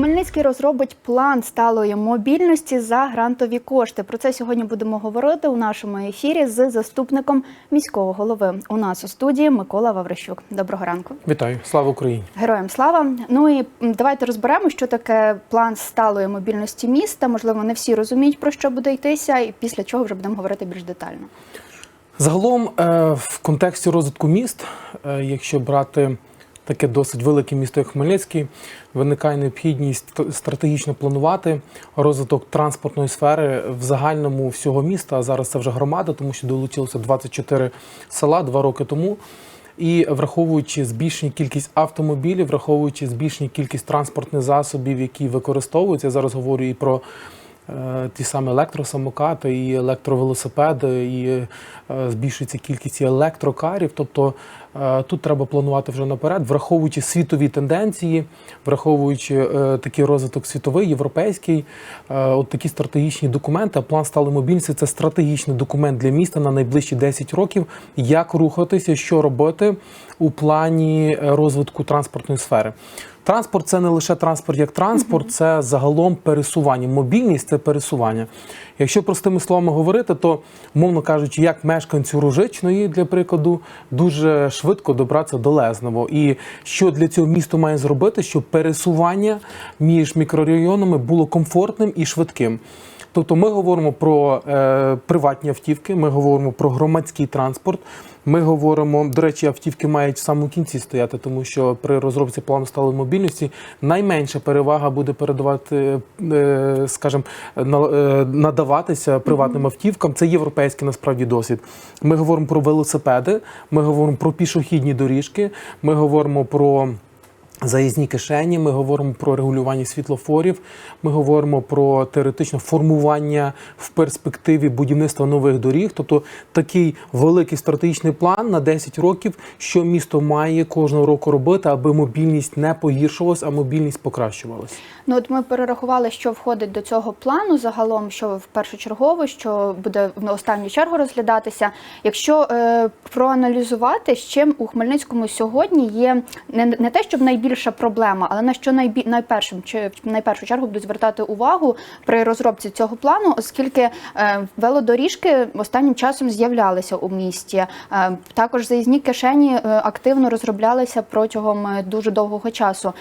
Хмельницький розробить план сталої мобільності за грантові кошти. Про це сьогодні будемо говорити у нашому ефірі з заступником міського голови. У нас у студії Микола Ваврищук. Доброго ранку. Вітаю, слава Україні! Героям слава. Ну і давайте розберемо, що таке план сталої мобільності міста. Можливо, не всі розуміють про що буде йтися, і після чого вже будемо говорити більш детально. Загалом, е, в контексті розвитку міст, е, якщо брати таке досить велике місто, як Хмельницький, виникає необхідність стратегічно планувати розвиток транспортної сфери в загальному всього міста. А зараз це вже громада, тому що долучилося 24 села два роки тому. І враховуючи збільшення кількість автомобілів, враховуючи збільшення кількість транспортних засобів, які використовуються, я зараз говорю і про ті самі електросамокати, і електровелосипеди, і е, збільшується кількість електрокарів. Тобто е, тут треба планувати вже наперед, враховуючи світові тенденції, враховуючи е, такий розвиток світовий, європейський, е, от такі стратегічні документи. А план сталої мобільності це стратегічний документ для міста на найближчі 10 років, як рухатися, що робити у плані е, розвитку транспортної сфери. Транспорт це не лише транспорт як транспорт, це загалом пересування. Мобільність це пересування. Якщо простими словами говорити, то, мовно кажучи, як мешканцю Ружичної, для прикладу, дуже швидко добратися до Лезного. І що для цього місто має зробити, щоб пересування між мікрорайонами було комфортним і швидким. Тобто ми говоримо про е, приватні автівки, ми говоримо про громадський транспорт. Ми говоримо, до речі, автівки мають в самому кінці стояти, тому що при розробці плану сталої мобільності найменша перевага буде передавати, е, скажімо, е, надаватися приватним автівкам. Це європейський насправді досвід. Ми говоримо про велосипеди, ми говоримо про пішохідні доріжки, ми говоримо про. Заїзні кишені, ми говоримо про регулювання світлофорів, ми говоримо про теоретичне формування в перспективі будівництва нових доріг. Тобто такий великий стратегічний план на 10 років, що місто має кожного року робити, аби мобільність не погіршувалась, а мобільність покращувалась. Ну от ми перерахували, що входить до цього плану загалом, що в першочергово, що буде в останню чергу розглядатися. Якщо е, проаналізувати, з чим у Хмельницькому сьогодні є не, не те, щоб найбільша проблема, але на що найбі, найпершим чи найпершу чергу будуть звертати увагу при розробці цього плану, оскільки е, велодоріжки останнім часом з'являлися у місті. Е, також заїзні кишені е, активно розроблялися протягом дуже довгого часу.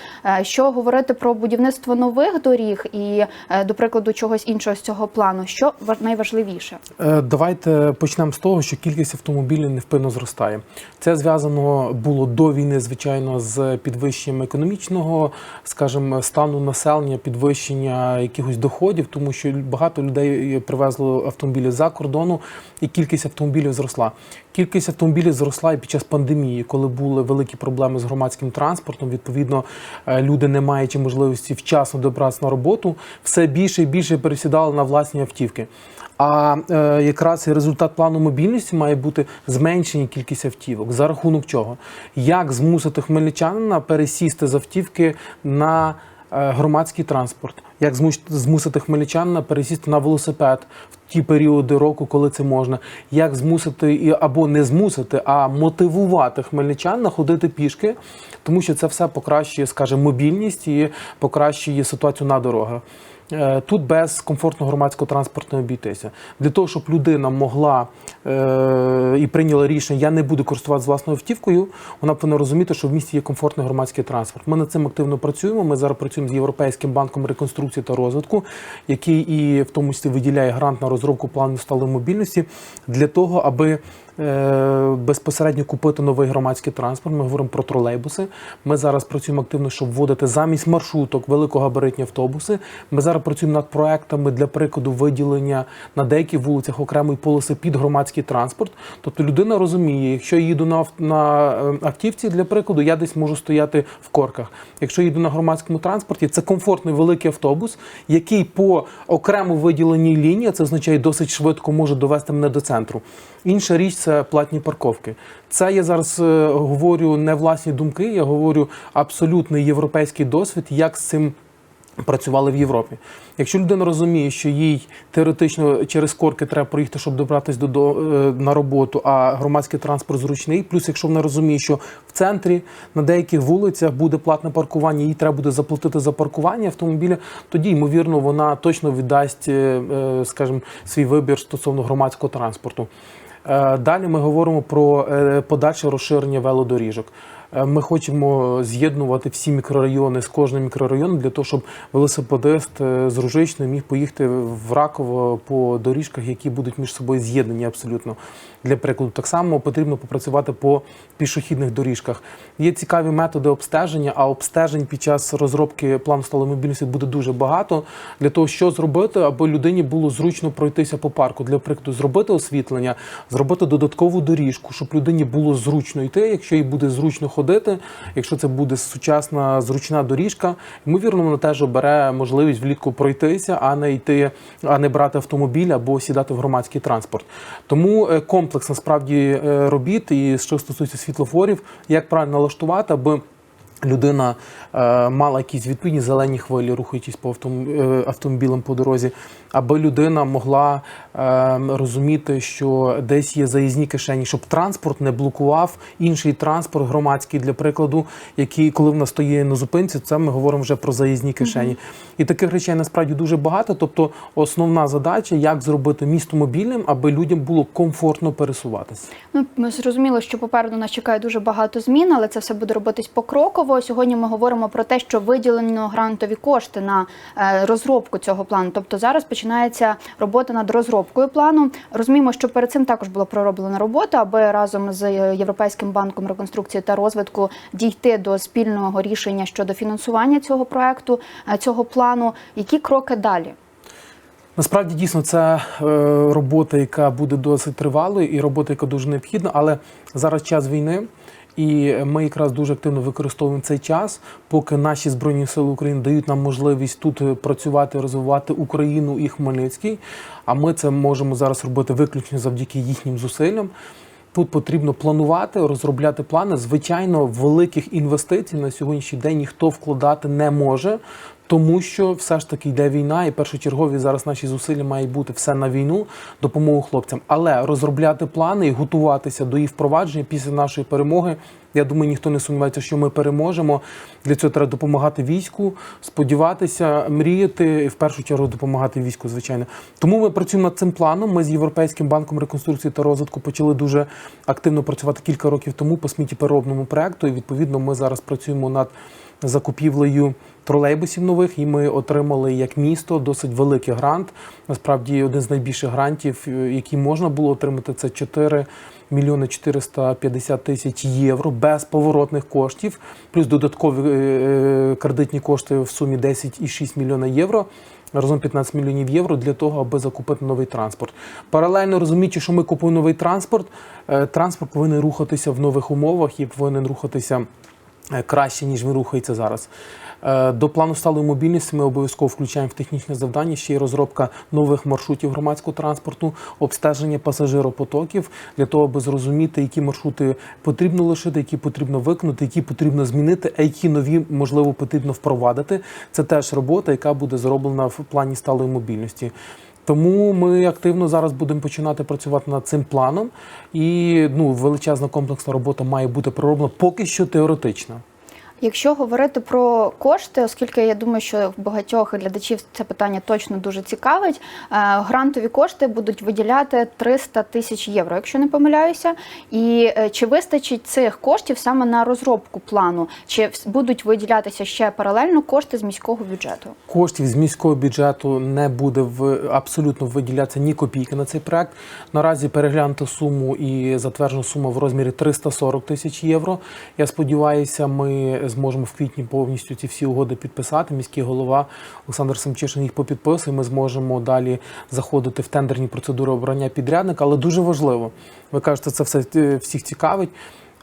Що говорити про будівництво нових доріг і, до прикладу, чогось іншого з цього плану, що ва- найважливіше? Давайте почнемо з того, що кількість автомобілів невпинно зростає. Це зв'язано було до війни, звичайно, з підвищенням економічного, скажімо, стану населення, підвищення якихось доходів, тому що багато людей привезло автомобілі за кордону, і кількість автомобілів зросла. Кількість автомобілів зросла і під час пандемії, коли були великі проблеми з громадським транспортом. Відповідно, е, люди, не маючи можливості вчасно добратися на роботу, все більше і більше пересідали на власні автівки. А е, якраз і результат плану мобільності має бути зменшення кількість автівок. За рахунок чого? Як змусити хмельничанина пересісти з автівки на е, громадський транспорт? Як змус- змусити хмельничанина пересісти на велосипед в ті періоди року, коли це можна? Як змусити або не змусити, а мотивувати хмельничанина ходити пішки, тому що це все покращує, скажімо, мобільність і покращує ситуацію на дорогах. Е, Тут без комфортного громадського транспорту не обійтися. Для того, щоб людина могла е, і прийняла рішення, я не буду користуватися власною автівкою, вона повинна розуміти, що в місті є комфортний громадський транспорт. Ми над цим активно працюємо. Ми зараз працюємо з Європейським банком реконструкції та розвитку, який і в тому числі виділяє грант на розробку плану сталої мобільності для того, аби безпосередньо купити новий громадський транспорт. Ми говоримо про тролейбуси. Ми зараз працюємо активно, щоб вводити замість маршруток великогабаритні автобуси. Ми зараз працюємо над проектами для прикладу виділення на деяких вулицях окремої полоси під громадський транспорт. Тобто людина розуміє, якщо я їду на, на е, автівці, для прикладу, я десь можу стояти в корках. Якщо їду на громадському транспорті, це комфортний великий автобус, який по окремо виділеній лінії, це означає досить швидко може довести мене до центру. Інша річ це платні парковки. Це я зараз е, говорю не власні думки, я говорю абсолютний європейський досвід, як з цим Працювали в Європі. Якщо людина розуміє, що їй теоретично через корки треба проїхати, щоб добратися до, до е, на роботу, а громадський транспорт зручний. Плюс, якщо вона розуміє, що в центрі на деяких вулицях буде платне паркування, їй треба буде заплатити за паркування автомобіля, тоді ймовірно вона точно віддасть, е, скажімо, свій вибір стосовно громадського транспорту. Е, Далі ми говоримо про е, подальше розширення велодоріжок. Е, Ми хочемо з'єднувати всі мікрорайони з кожним мікрорайоном для того, щоб велосипедист з Ружичної міг поїхати в Раково по доріжках, які будуть між собою з'єднані абсолютно. Для прикладу, так само потрібно попрацювати по пішохідних доріжках. Є цікаві методи обстеження, а обстежень під час розробки плану сталої мобільності буде дуже багато для того, що зробити, аби людині було зручно пройтися по парку. Для прикладу, зробити освітлення, зробити додаткову доріжку, щоб людині було зручно йти, якщо їй буде зручно ходити, якщо це буде сучасна зручна доріжка, ймовірно, вона теж обере можливість влітку пройтися, а не йти, а не брати автомобіль або сідати в громадський транспорт. Тому е, комплекс насправді е, робіт, і що стосується світлофорів, як правильно налаштувати, аби людина е, мала якісь відповідні зелені хвилі, рухаючись по е, автомобілем по дорозі, аби людина могла е, розуміти, що десь є заїзні кишені, щоб транспорт не блокував інший транспорт громадський, для прикладу, який, коли в нас стоїть на зупинці, це ми говоримо вже про заїзні кишені. І таких речей насправді дуже багато. Тобто, основна задача, як зробити місто мобільним, аби людям було комфортно пересуватися. Ну, ми зрозуміло, що попереду нас чекає дуже багато змін, але це все буде робитись покроково. Сьогодні ми говоримо про те, що виділено грантові кошти на е, розробку цього плану. Тобто зараз починається робота над розробкою плану. Розуміємо, що перед цим також була пророблена робота, аби разом з Європейським банком реконструкції та розвитку дійти до спільного рішення щодо фінансування цього проекту, е, цього плану. Які кроки далі? Насправді дійсно це е, робота, яка буде досить тривалою, і робота, яка дуже необхідна. Але зараз час війни, і ми якраз дуже активно використовуємо цей час, поки наші збройні сили України дають нам можливість тут е, працювати, розвивати Україну і Хмельницький. А ми це можемо зараз робити виключно завдяки їхнім зусиллям. Тут потрібно планувати, розробляти плани. Звичайно, великих інвестицій на сьогоднішній день ніхто вкладати не може, тому що все ж таки йде війна, і першочергові зараз наші зусилля мають бути все на війну, допомогу хлопцям. Але розробляти плани і готуватися до їх впровадження після нашої перемоги. Я думаю, ніхто не сумнівається, що ми переможемо. Для цього треба допомагати війську, сподіватися, мріяти і в першу чергу допомагати війську, звичайно. Тому ми працюємо над цим планом. Ми з Європейським банком реконструкції та розвитку почали дуже активно працювати кілька років тому по сміттєпереробному проекту. І відповідно ми зараз працюємо над закупівлею тролейбусів нових, і ми отримали як місто досить великий грант. Насправді один з найбільших грантів, е, який можна було отримати, це 4 мільйони 450 тисяч євро без поворотних коштів, плюс додаткові е, кредитні кошти в сумі 10,6 мільйона євро. Разом 15 мільйонів євро для того, аби закупити новий транспорт. Паралельно розуміючи, що ми купуємо новий транспорт, е, транспорт повинен рухатися в нових умовах і повинен рухатися е, краще, ніж він рухається зараз. Е, До плану сталої мобільності ми обов'язково включаємо в технічне завдання ще й розробка нових маршрутів громадського транспорту, обстеження пасажиропотоків для того, аби зрозуміти, які маршрути потрібно лишити, які потрібно виконати, які потрібно змінити, а які нові можливо потрібно впровадити. Це теж робота, яка буде зроблена в плані сталої мобільності. Тому ми активно зараз будемо починати працювати над цим планом, і ну величезна комплексна робота має бути пророблена поки що теоретична. Якщо говорити про кошти, оскільки я думаю, що багатьох глядачів це питання точно дуже цікавить, е, грантові кошти будуть виділяти 300 тисяч євро, якщо не помиляюся. І е, чи вистачить цих коштів саме на розробку плану, чи будуть виділятися ще паралельно кошти з міського бюджету? Коштів з міського бюджету не буде в абсолютно виділятися ні копійки на цей проект. Наразі переглянута суму і затверджена сума в розмірі 340 тисяч євро. Я сподіваюся, ми зможемо в квітні повністю ці всі угоди підписати. Міський голова Олександр Семчишин їх попідписує. Ми зможемо далі заходити в тендерні процедури обрання підрядника. Але дуже важливо, ви кажете, це все е, всіх цікавить.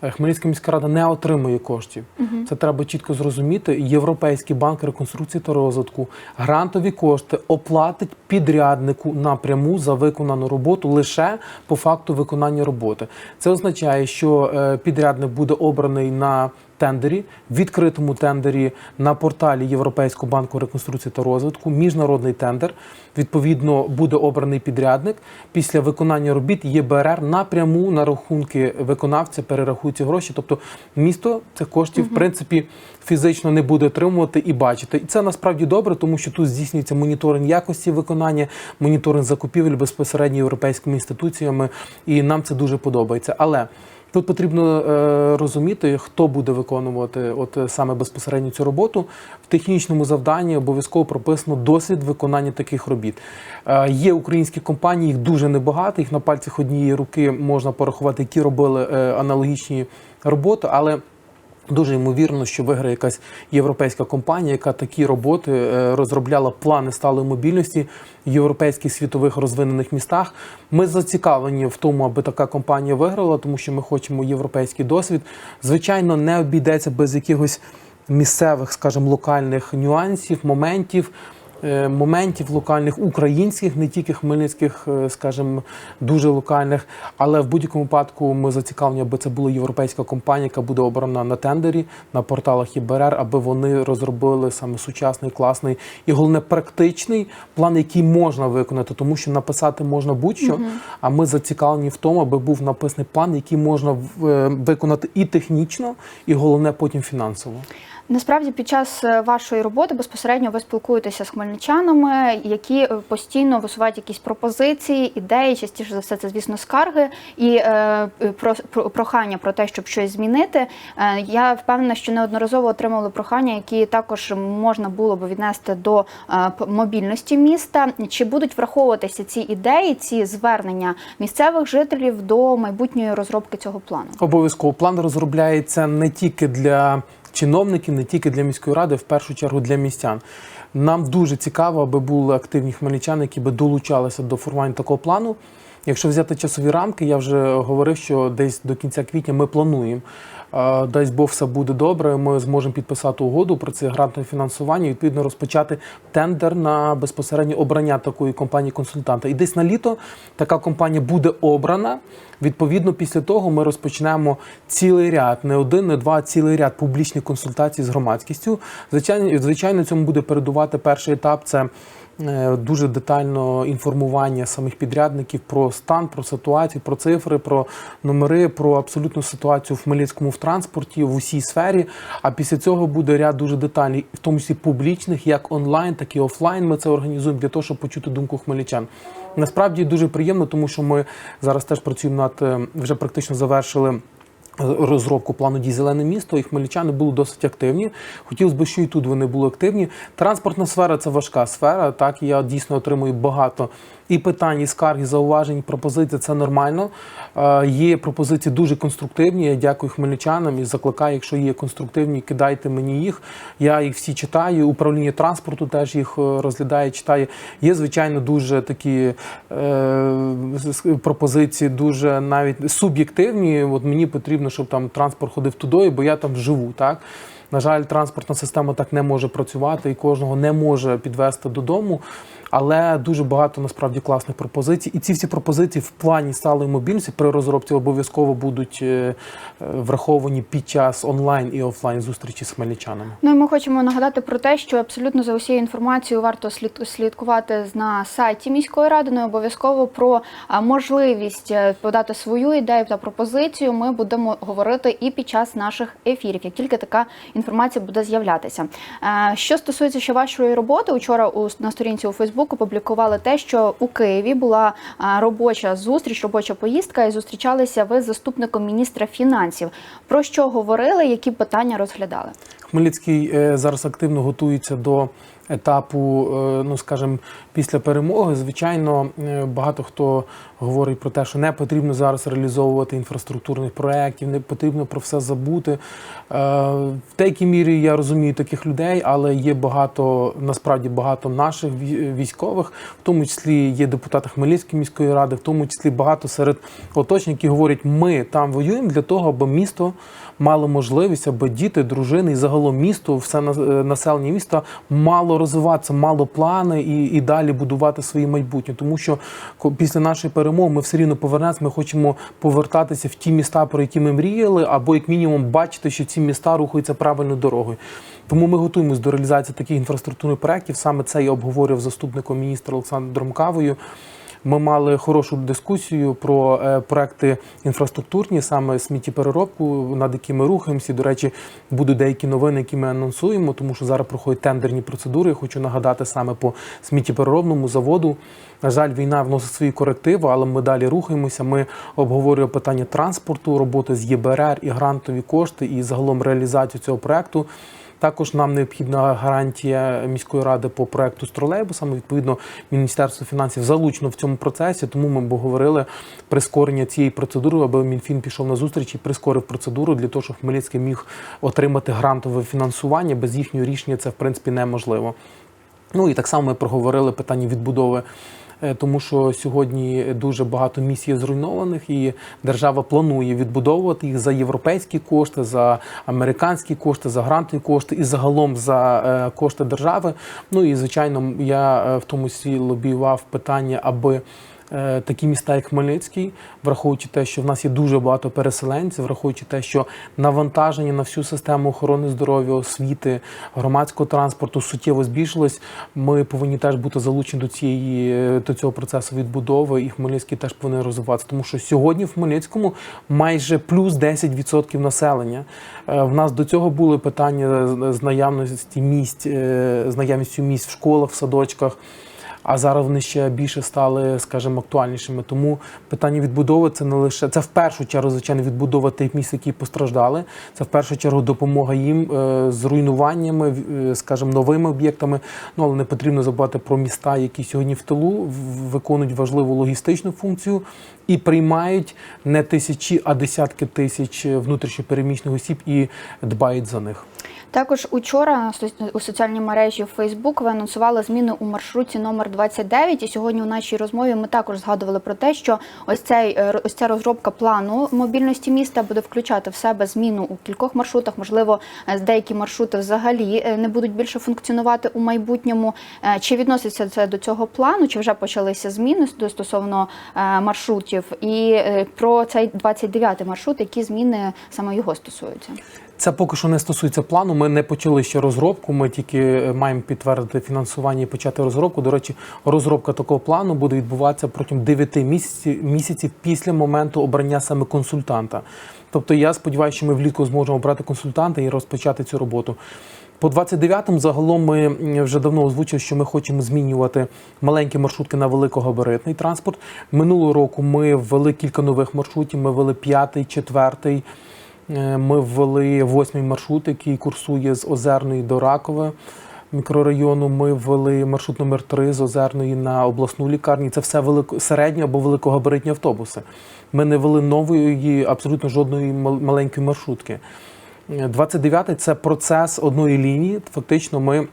Е, Хмельницька міська рада не отримує коштів. Це треба чітко зрозуміти. Європейський банк реконструкції та розвитку грантові кошти оплатить підряднику напряму за виконану роботу лише по факту виконання роботи. Це означає, що е, підрядник буде обраний на тендері, відкритому тендері на порталі Європейського банку реконструкції та розвитку, міжнародний тендер. Відповідно, буде обраний підрядник. Після виконання робіт ЄБРР напряму на рахунки виконавця перерахують ці гроші. Тобто місто цих коштів, в принципі, фізично не буде отримувати і бачити. І це насправді добре, тому що тут здійснюється моніторинг якості виконання, моніторинг закупівель безпосередньо європейськими інституціями, і нам це дуже подобається. Але Тут потрібно е, розуміти, хто буде виконувати от е, саме безпосередньо цю роботу. В технічному завданні обов'язково прописано досвід виконання таких робіт. Е, є українські компанії, їх дуже небагато, їх на пальцях однієї руки можна порахувати, які робили аналогічні роботи, але Дуже ймовірно, що виграє якась європейська компанія, яка такі роботи е, розробляла плани сталої мобільності в європейських світових розвинених містах. Ми зацікавлені в тому, аби така компанія виграла, тому що ми хочемо європейський досвід. Звичайно, не обійдеться без якихось місцевих, скажімо, локальних нюансів, моментів. Е, Моментів локальних українських, не тільки хмельницьких, е, скажімо, дуже локальних. Але в будь-якому випадку ми зацікавлені, аби це була європейська компанія, яка буде обрана на тендері на порталах ІБРР, аби вони розробили саме сучасний, класний і головне практичний план, який можна виконати, тому що написати можна будь-що. А ми зацікавлені в тому, аби був написаний план, який можна е, виконати і технічно, і головне потім фінансово. Насправді, під час е, вашої роботи безпосередньо ви спілкуєтеся з хмельничанами, які е, постійно висувають якісь пропозиції, ідеї, частіше за все, це звісно скарги і е, про, про прохання про те, щоб щось змінити. Е, я впевнена, що неодноразово отримували прохання, які також можна було би віднести до е, мобільності міста. Чи будуть враховуватися ці ідеї, ці звернення місцевих жителів до майбутньої розробки цього плану? Обов'язково план розробляється не тільки для чиновників, не тільки для міської ради, в першу чергу для містян. Нам дуже цікаво, аби були активні хмельничани, які би долучалися до формування такого плану. Якщо взяти часові рамки, я вже говорив, що десь до кінця квітня ми плануємо. Е, Дасть Бог все буде добре. Ми зможемо підписати угоду про це грантове фінансування і відповідно розпочати тендер на безпосереднє обрання такої компанії-консультанта. І десь на літо така компанія буде обрана. Відповідно, після того ми розпочнемо цілий ряд, не один, не два, а цілий ряд публічних консультацій з громадськістю. Звичайно, звичайно, цьому буде передувати перший етап. Це дуже детально інформування самих підрядників про стан, про ситуацію, про цифри, про номери, про абсолютну ситуацію в Хмельницькому в транспорті, в усій сфері. А після цього буде ряд дуже детальних, в тому числі публічних, як онлайн, так і офлайн. Ми це організуємо для того, щоб почути думку хмельничан. Насправді дуже приємно, тому що ми зараз теж працюємо над е, вже практично завершили. Розробку плану дій зелене місто і хмельничани були досить активні. Хотілося б, що і тут вони були активні. Транспортна сфера це важка сфера. Так я дійсно отримую багато і питань, і скарг, і зауважень, і пропозицій. Це нормально. Е, Є пропозиції дуже конструктивні. Я дякую хмельничанам і закликаю, якщо є конструктивні, кидайте мені їх. Я їх всі читаю. Управління транспорту теж їх е, розглядає, читає. Є звичайно дуже такі е, пропозиції, дуже навіть суб'єктивні. От мені потрібно, щоб там транспорт ходив туди, бо я там живу. Так на жаль, транспортна система так не може працювати і кожного не може підвести додому. Але дуже багато насправді класних пропозицій. І ці всі пропозиції в плані сталої мобільності при розробці обов'язково будуть е, е, враховані під час онлайн і офлайн зустрічі з хмельничанами. Ну і ми хочемо нагадати про те, що абсолютно за усією інформацією варто слід- слідкувати на сайті міської ради. Ну і обов'язково про можливість е, подати свою ідею та пропозицію. Ми будемо говорити і під час наших ефірів, як тільки така інформація буде з'являтися. Е, Що стосується ще вашої роботи, учора у на сторінці у Фейсбуку публікували те, що у Києві була робоча зустріч, робоча поїздка, і зустрічалися ви з заступником міністра фінансів. Про що говорили, які питання розглядали? Хмельницький е, зараз активно готується до етапу, е, ну скажімо, після перемоги. Звичайно, е, багато хто говорить про те, що не потрібно зараз реалізовувати інфраструктурних проєктів, не потрібно про все забути. Е, В деякій мірі я розумію таких людей, але є багато, насправді багато наших військових, в тому числі є депутати Хмельницької міської ради, в тому числі багато серед оточень, які говорять, ми там воюємо для того, аби місто мало можливість, аби діти, дружини і загалом місто, все на- населення міста мало мало розвиватися, мало плани і, і далі будувати своє майбутнє. Тому що після нашої перемоги ми все рівно повернемося. Ми хочемо повертатися в ті міста, про які ми мріяли, або як мінімум бачити, що ці міста рухаються правильною дорогою. Тому ми готуємось до реалізації таких інфраструктурних проєктів. Саме це я обговорював заступником міністра Олександром Кавою. Ми мали хорошу дискусію про е, проекти інфраструктурні, саме сміттєпереробку, над якими рухаємося. До речі, будуть деякі новини, які ми анонсуємо, тому що зараз проходять тендерні процедури. Я хочу нагадати саме по сміттєпереробному заводу. На жаль, війна вносить свої корективи, але ми далі рухаємося. Ми обговорюємо питання транспорту, роботи з ЄБРР і грантові кошти, і загалом реалізацію цього проекту. Також нам необхідна гарантія міської ради по проекту з тролейбусами. Відповідно, Міністерство фінансів залучено в цьому процесі, тому ми б говорили прискорення цієї процедури, аби Мінфін пішов на зустріч і прискорив процедуру для того, щоб Хмельницький міг отримати грантове фінансування. Без їхнього рішення це в принципі неможливо. Ну і так само ми проговорили питання відбудови. Е, Тому що сьогодні дуже багато місій зруйнованих, і держава планує відбудовувати їх за європейські кошти, за американські кошти, за грантові кошти і загалом за е, кошти держави. Ну і звичайно, я е, в тому числі лобіював питання, аби такі міста, як Хмельницький, враховуючи те, що в нас є дуже багато переселенців, враховуючи те, що навантаження на всю систему охорони здоров'я, освіти, громадського транспорту суттєво збільшилось. Ми повинні теж бути залучені до цієї е, до цього процесу відбудови, і Хмельницький теж повинен розвиватися. Тому що сьогодні в Хмельницькому майже плюс 10% населення. Е, В нас до цього були питання з- наявності місць, е, з наявністю місць в школах, в садочках. А зараз вони ще більше стали, скажімо, актуальнішими. Тому питання відбудови це не лише це в першу чергу, звичайно, відбудова тих місць, які постраждали. Це в першу чергу допомога їм е, з руйнуваннями, е, скажімо, новими об'єктами. Ну але не потрібно забувати про міста, які сьогодні в тилу виконують важливу логістичну функцію і приймають не тисячі, а десятки тисяч внутрішньопереміщених осіб і дбають за них. Також учора у соціальній мережі Facebook ви анонсували зміни у маршруті номер 29. І сьогодні у нашій розмові ми також згадували про те, що ось цей е, ось ця розробка плану мобільності міста буде включати в себе зміну у кількох маршрутах. Можливо, е, деякі маршрути взагалі е, не будуть більше функціонувати у майбутньому. Чи відноситься це до цього плану? Чи вже почалися зміни стосовно маршрутів? І про цей 29 маршрут, які зміни саме його стосуються? Це поки що не стосується плану. Ми не почали ще розробку. Ми тільки е, маємо підтвердити фінансування і почати розробку. До речі, розробка такого плану буде відбуватися протягом 9 місяців, місяців після моменту обрання саме консультанта. Тобто я сподіваюся, що ми влітку зможемо обрати консультанта і розпочати цю роботу. По 29-му загалом ми вже давно озвучили, що ми хочемо змінювати маленькі маршрутки на великогабаритний транспорт. Минулого року ми ввели кілька нових маршрутів. Ми ввели п'ятий, четвертий. Е, Ми ввели восьмий маршрут, який курсує з Озерної до Ракове мікрорайону. Ми ввели маршрут номер 3 з Озерної на обласну лікарню. Це все велико середні або великогабаритні автобуси. Ми не ввели нової, абсолютно жодної маленької маршрутки. Е, 29-й – це процес одної лінії. Фактично, ми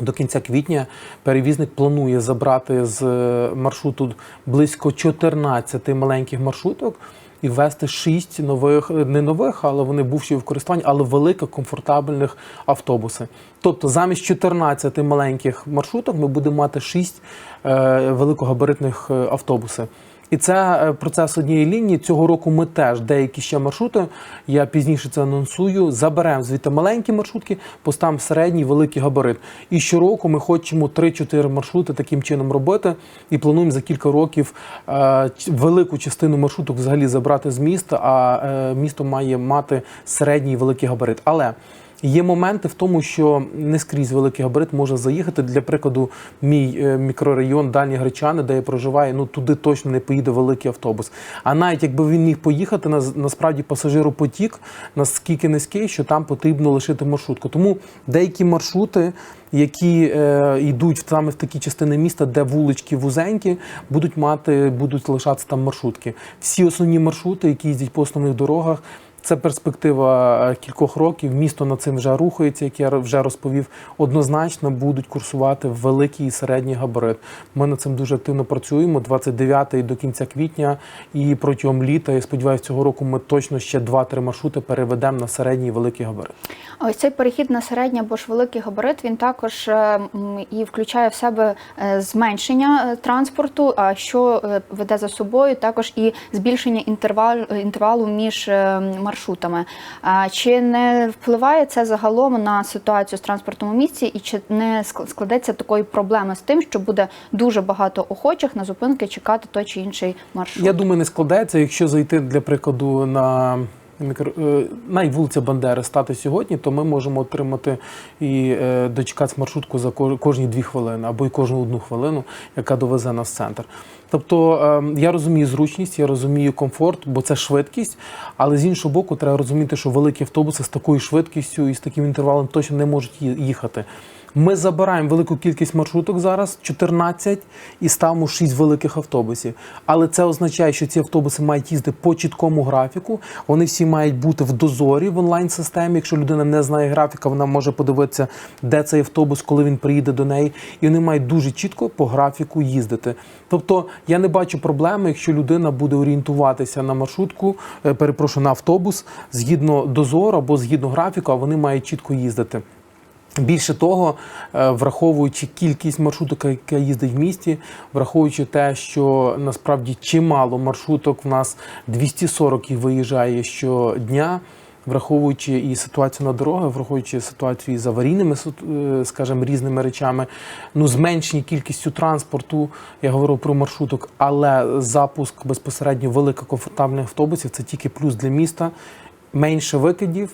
до кінця квітня перевізник планує забрати з е, маршруту близько 14 маленьких маршруток і ввести шість нових, е, не нових, але вони бувші в користуванні, але великих комфортабельних автобуси. Тобто замість 14 маленьких маршруток ми будемо мати шість е, великогабаритних е, автобуси. І це е, процес однієї лінії. Цього року ми теж деякі ще маршрути. Я пізніше це анонсую. Заберемо звідти маленькі маршрутки, поставимо середній, великий габарит. І щороку ми хочемо 3-4 маршрути таким чином робити. І плануємо за кілька років е, велику частину маршруток взагалі забрати з міста. А е, місто має мати середній великий габарит. Але Є моменти в тому, що не скрізь великий габарит може заїхати. Для прикладу, мій е, мікрорайон Дальні Гречани, де я проживаю, ну туди точно не поїде великий автобус. А навіть якби він міг поїхати, нас- насправді пасажиропотік наскільки низький, що там потрібно лишити маршрутку. Тому деякі маршрути, які е, йдуть саме в такі частини міста, де вулички вузенькі, будуть мати, будуть лишатися там маршрутки. Всі основні маршрути, які їздять по основних дорогах. Це перспектива е, кількох років. Місто над цим вже рухається, як я вже розповів. Однозначно будуть курсувати великий і середній габарит. Ми над цим дуже активно працюємо. 29 до кінця квітня і протягом літа. Я сподіваюся, цього року ми точно ще 2-3 маршрути переведемо на середній і великий габарит. Ось цей перехід на середній або ж великий габарит він також е, і включає в себе е, зменшення транспорту, а що веде за собою також і збільшення інтервал, інтервалу між е, маршрутами. Чи не впливає це загалом на ситуацію з транспортом у місті, і чи не ск- складеться такої проблеми з тим, що буде дуже багато охочих на зупинки чекати той чи інший маршрут? Я думаю, не складеться, якщо зайти для прикладу на мікро... е, на вулиця Бандери стати сьогодні, то ми можемо отримати і е, дочекати маршрутку за ко- кожні дві хвилини або й кожну одну хвилину, яка довезе нас в центр. Тобто е, я розумію зручність, я розумію комфорт, бо це швидкість, але з іншого боку, треба розуміти, що великі автобуси з такою швидкістю і з таким інтервалом точно не можуть їхати. Ми забираємо велику кількість маршруток зараз, 14, і ставимо 6 великих автобусів. Але це означає, що ці автобуси мають їздити по чіткому графіку. Вони всі мають бути в дозорі в онлайн-системі. Якщо людина не знає графіка, вона може подивитися, де цей автобус, коли він приїде до неї. І вони мають дуже чітко по графіку їздити. Тобто я не бачу проблеми, якщо людина буде орієнтуватися на маршрутку, е, перепрошую, на автобус згідно дозору або згідно графіку, а вони мають чітко їздити. Більше того, е, враховуючи кількість маршруток, яка їздить в місті, враховуючи те, що насправді чимало маршруток в нас 240 їх виїжджає щодня. Враховуючи і ситуацію на дорогах, враховуючи ситуацію з аварійними, е, скажімо, різними речами, ну зменшені кількістю транспорту, я говорив про маршруток, але запуск безпосередньо великокомфортабних автобусів це тільки плюс для міста, менше викидів.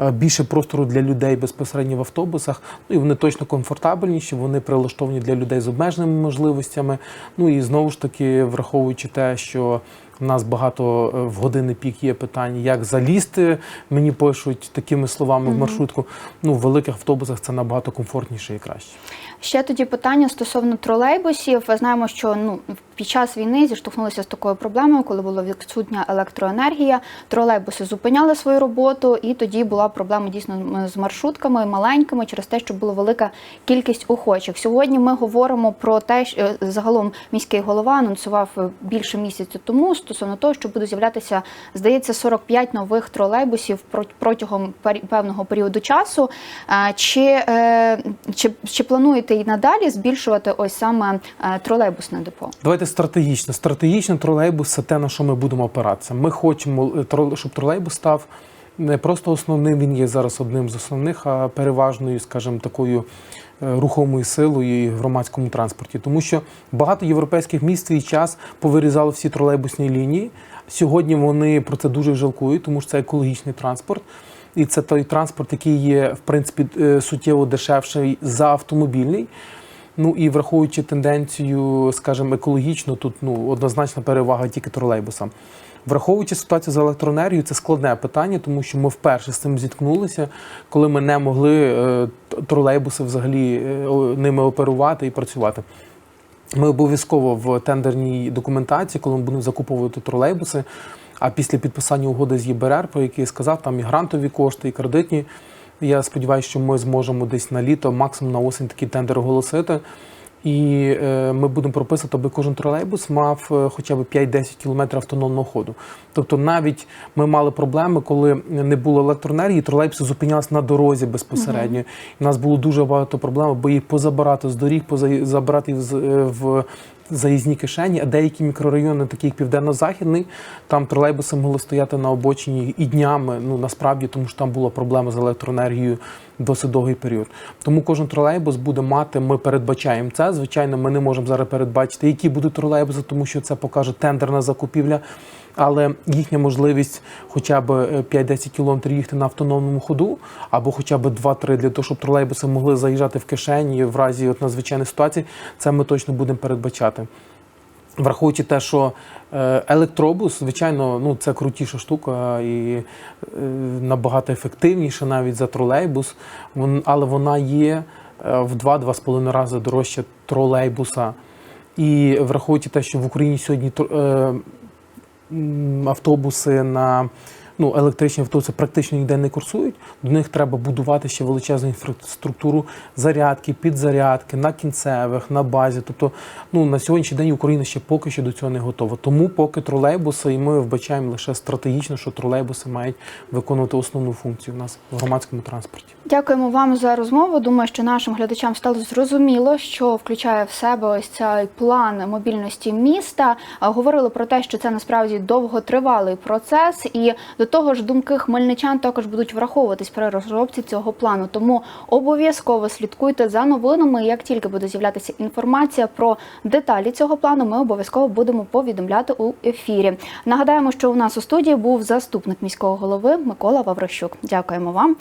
Е, Більше простору для людей безпосередньо в автобусах. Ну і вони точно комфортабельніші, вони прилаштовані для людей з обмеженими можливостями. Ну і знову ж таки, враховуючи те, що в нас багато е, в години пік є питань, як залізти. Мені пишуть такими словами в маршрутку. Ну, в великих автобусах це набагато комфортніше і краще. Ще тоді питання стосовно тролейбусів. Ми знаємо, що ну під час війни зіштовхнулися з такою проблемою, коли була відсутня електроенергія. Тролейбуси зупиняли свою роботу, і тоді була проблема дійсно з маршрутками маленькими через те, що була велика кількість охочих. Сьогодні ми говоримо про те, що е, загалом міський голова анонсував е, більше місяця тому стосовно того, що буде з'являтися, здається, 45 нових тролейбусів протягом певного періоду часу. Е, Чи, чи, чи плануєте і надалі збільшувати ось саме е, тролейбусне депо? Давайте стратегічно. Стратегічно тролейбус це те, на що ми будемо опиратися. Ми хочемо, е, щоб тролейбус став не просто основним, він є зараз одним з основних, а переважною, скажімо, такою е, рухомою силою і громадському транспорті. Тому що багато європейських міст свій час повирізали всі тролейбусні лінії. Сьогодні вони про це дуже жалкують, тому що це екологічний транспорт. І це той транспорт, який є в принципі е, суттєво дешевший за автомобільний. Ну і враховуючи тенденцію, скажімо, екологічно, тут ну однозначна перевага тільки тролейбусам. Враховуючи ситуацію з електроенергією, це складне питання, тому що ми вперше з цим зіткнулися, коли ми не могли е, тролейбуси взагалі е, ними оперувати і працювати. Ми обов'язково в тендерній документації, коли ми будемо закуповувати тролейбуси, а після підписання угоди з ЄБРР, про який я сказав, там і грантові кошти, і кредитні. Я сподіваюся, що ми зможемо десь на літо, максимум на осінь такий тендер оголосити. І е, ми будемо прописати, аби кожен тролейбус мав е, хоча б 5-10 кілометрів автономного ходу. Тобто, навіть ми мали проблеми, коли не було електроенергії, тролейбуси зупинялися на дорозі безпосередньо. І у нас було дуже багато проблем, аби їх позабирати з доріг, поза- забирати в, з- е, в заїзні кишені, а деякі мікрорайони, такі як Південно-Західний, там тролейбуси могли стояти на обочині і днями. Ну насправді, тому що там була проблема з електроенергією досить довгий період. Тому кожен тролейбус буде мати. Ми передбачаємо це. Звичайно, ми не можемо зараз передбачити, які будуть тролейбуси, тому що це покаже тендерна закупівля. Але їхня можливість хоча б е, 5-10 кілометрів їхати на автономному ходу, або хоча б 2-3 для того, щоб тролейбуси могли заїжджати в кишені в разі от надзвичайних ситуацій, це ми точно будемо передбачати. Враховуючи те, що е, електробус, звичайно, ну це крутіша штука і е, набагато ефективніша навіть за тролейбус, але вона є е, в 2-2,5 рази дорожче тролейбуса. І враховуючи те, що в Україні сьогодні е, автобуси на ну, електричні автобуси практично ніде не курсують. До них треба будувати ще величезну інфраструктуру зарядки, підзарядки на кінцевих, на базі. Тобто, ну на сьогоднішній день Україна ще поки що до цього не готова. Тому поки тролейбуси, і ми вбачаємо лише стратегічно, що тролейбуси мають виконувати основну функцію в нас в громадському транспорті. Дякуємо вам за розмову. Думаю, що нашим глядачам стало зрозуміло, що включає в себе ось цей план мобільності міста. Говорили про те, що це насправді довготривалий процес, і до того ж, думки хмельничан також будуть враховуватись при розробці цього плану. Тому обов'язково слідкуйте за новинами. Як тільки буде з'являтися інформація про деталі цього плану, ми обов'язково будемо повідомляти у ефірі. Нагадаємо, що у нас у студії був заступник міського голови Микола Ваврощук. Дякуємо вам.